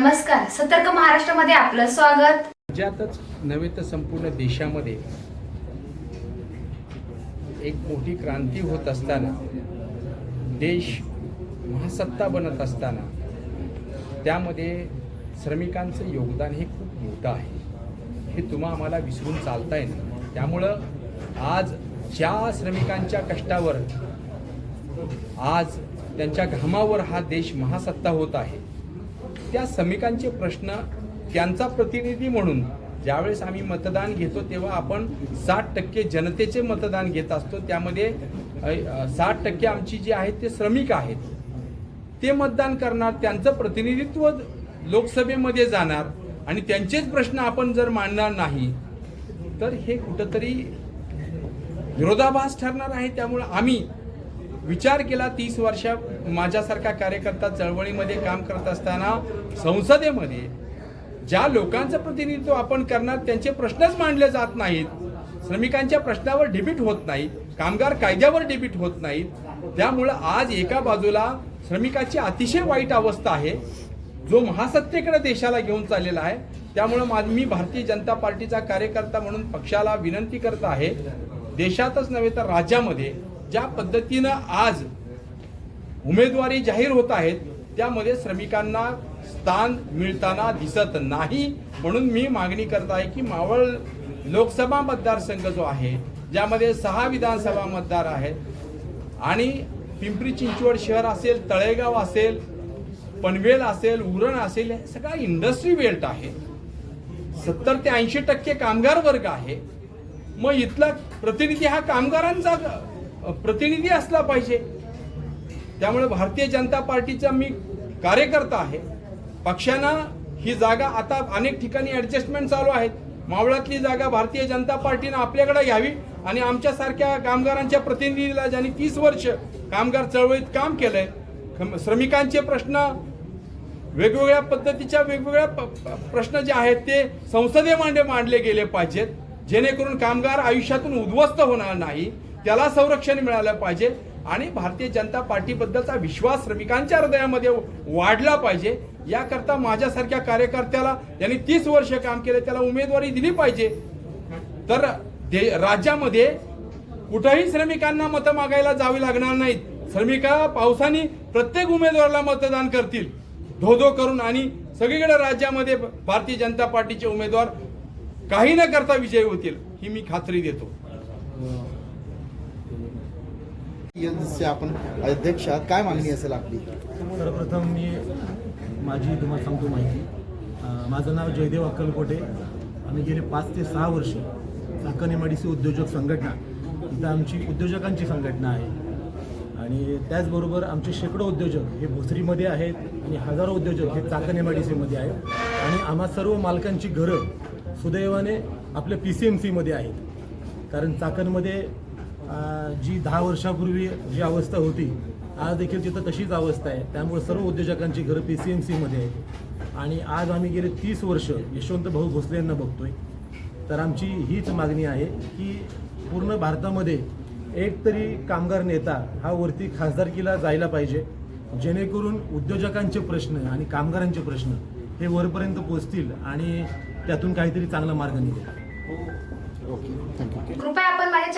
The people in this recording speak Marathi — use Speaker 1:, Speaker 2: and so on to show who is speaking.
Speaker 1: नमस्कार सतर्क महाराष्ट्रामध्ये आपलं स्वागत.
Speaker 2: राज्यातच नव्हे तर संपूर्ण देशामध्ये एक मोठी क्रांती होत असताना देश महासत्ता बनत असताना त्यामध्ये श्रमिकांचं योगदान हे खूप मोठं आहे. हे तुम्हा आम्हाला विसरून चालता येईल त्यामुळं आज ज्या श्रमिकांच्या कष्टावर आज त्यांच्या घामावर हा देश महासत्ता होत आहे त्या श्रमिकांचे प्रश्न त्यांचा प्रतिनिधी म्हणून ज्यावेळेस आम्ही मतदान घेतो तेव्हा आपण साठ टक्के जनतेचे मतदान घेत असतो. त्यामध्ये साठ टक्के आमची जी आहेत ते श्रमिक आहेत. ते मतदान करणार त्यांचं प्रतिनिधित्व लोकसभेमध्ये जाणार आणि त्यांचेच प्रश्न आपण जर मांडणार नाही तर हे कुठंतरी विरोधाभास ठरणार आहे. त्यामुळं आम्ही विचार केला तीस वर्ष माझ्यासारखा कार्यकर्ता चळवळीमध्ये काम करत असताना संसदेमध्ये ज्या लोकांचं प्रतिनिधित्व आपण करणार त्यांचे प्रश्नच मांडले जात नाहीत. श्रमिकांच्या प्रश्नावर डिबीट होत नाही कामगार कायद्यावर डिबीट होत नाहीत त्यामुळं आज एका बाजूला श्रमिकाची अतिशय वाईट अवस्था आहे जो महासत्तेकडे देशाला घेऊन चाललेला आहे. त्यामुळं माझ मी भारतीय जनता पार्टीचा कार्यकर्ता म्हणून पक्षाला विनंती करत आहे देशातच नव्हे तर राज्यामध्ये ज्या पद्धतीनं आज उमेदवारी जाहीर होत आहेत त्यामध्ये श्रमिकांना स्थान मिळताना दिसत नाही. म्हणून मी मागणी करत आहे की मावळ लोकसभा मतदारसंघ जो आहे ज्यामध्ये सहा विधानसभा मतदार आहेत आणि पिंपरी चिंचवड शहर असेल तळेगाव असेल पनवेल असेल उरण असेल हे सगळा इंडस्ट्री बेल्ट आहे. सत्तर ते ऐंशी टक्के कामगार वर्ग आहे. मग इथला प्रतिनिधी हा कामगारांचा प्रतिनिधी असला पाहिजे. त्यामुळे भारतीय जनता पार्टीचा मी कार्यकर्ता आहे. पक्षानं ही जागा आता अनेक ठिकाणी ॲडजस्टमेंट चालू आहेत. मावळातली जागा भारतीय जनता पार्टीनं आपल्याकडे घ्यावी आणि आमच्यासारख्या कामगारांच्या प्रतिनिधीला ज्यांनी तीस वर्ष कामगार चळवळीत काम केलंय श्रमिकांचे प्रश्न वेगवेगळ्या पद्धतीच्या वेगवेगळ्या प- प्रश्न जे आहेत ते संसदेमध्ये मांडले गेले पाहिजेत. जेणेकरून कामगार आयुष्यातून उद्ध्वस्त होणार नाही. त्याला संरक्षण मिळालं पाहिजे आणि भारतीय जनता पार्टीबद्दलचा विश्वास श्रमिकांच्या हृदयामध्ये वाढला पाहिजे. याकरता माझ्यासारख्या कार्यकर्त्याला यांनी तीस वर्ष काम केले त्याला उमेदवारी दिली पाहिजे. तर दे राज्यामध्ये कुठंही श्रमिकांना मतं मागायला जावी लागणार नाहीत. श्रमिका पावसाने प्रत्येक उमेदवाराला मतदान करतील. धो धो करून आणि सगळीकडे राज्यामध्ये भारतीय जनता पार्टीचे उमेदवार काही न करता विजयी होतील ही मी खात्री देतो.
Speaker 3: आपण अध्यक्ष आहात. काय मागणी असेल आपली?
Speaker 4: सर्वप्रथम मी माझी तुम्हाला सांगतो माहिती. माझं नाव जयदेव अक्कलकोटे. आम्ही गेले पाच ते सहा वर्ष चाकण उद्योजक संघटना. इथं आमची उद्योजकांची संघटना आहे. आणि त्याचबरोबर आमचे शेकडो उद्योजक हे भोसरीमध्ये आहेत आणि हजारो उद्योजक हे चाकण एम आय डी सीमध्ये आहेत. आणि आम्हा सर्व मालकांची घरं सुदैवाने आपल्या पी सी एम सीमध्ये आहेत. कारण चाकणमध्ये जी दहा वर्षापूर्वी जी अवस्था होती आज देखील तिथं तशीच अवस्था आहे. त्यामुळे सर्व उद्योजकांची घरं पी सी एम सीमध्ये आहेत. आणि आज आम्ही गेले तीस वर्ष यशवंत भाऊ भोसले यांना बघतोय. तर आमची हीच मागणी आहे की पूर्ण भारतामध्ये एक तरी कामगार नेता हा वरती खासदारकीला जायला पाहिजे. जेणेकरून उद्योजकांचे प्रश्न आणि कामगारांचे प्रश्न हे वरपर्यंत पोचतील आणि त्यातून काहीतरी चांगला मार्ग निघेल.
Speaker 3: ओके. थँक्यू.